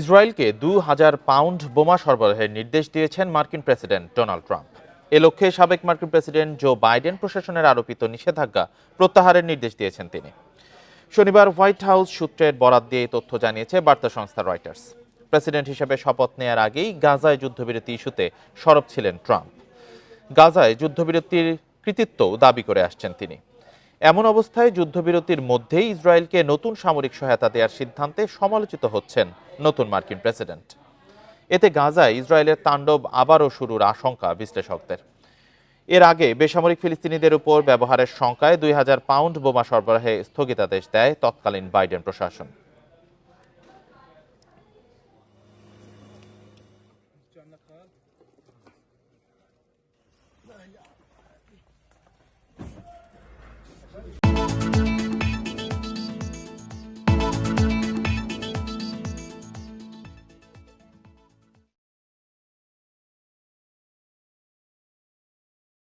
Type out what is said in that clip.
ইসরায়েলকে দু হাজার পাউন্ড বোমা সরবরাহের নির্দেশ দিয়েছেন মার্কিন প্রেসিডেন্ট ডোনাল্ড ট্রাম্প। এ লক্ষ্যে সাবেক মার্কিন প্রেসিডেন্ট জো বাইডেন প্রশাসনের আরোপিত নিষেধাজ্ঞা প্রত্যাহারের নির্দেশ দিয়েছেন তিনি। শনিবার হোয়াইট হাউস সূত্রের বরাত দিয়ে তথ্য জানিয়েছে বার্তা সংস্থা রয়টার্স। প্রেসিডেন্ট হিসেবে শপথ নেয়ার আগেই গাজায় যুদ্ধবিরতি ইস্যুতে সরব ছিলেন ট্রাম্প। গাজায় যুদ্ধবিরতির কৃতিত্বও দাবি করে আসছেন তিনি। এমন অবস্থায় যুদ্ধবিরতির মধ্যেই ইসরায়েলকে নতুন সামরিক সহায়তা দেওয়ার সিদ্ধান্তে সমালোচিত হচ্ছেন নতুন মার্কিন প্রেসিডেন্ট। এতে গাজায় ইসরায়েলের তাণ্ডব আবারও শুরুর আশঙ্কা বিশ্লেষকদের। এর আগে বেসামরিক ফিলিস্তিনিদের উপর ব্যবহারের শঙ্কায় দুই হাজার পাউন্ড বোমা সরবরাহে স্থগিতাদেশ দেয় তৎকালীন বাইডেন প্রশাসন। Obrigado.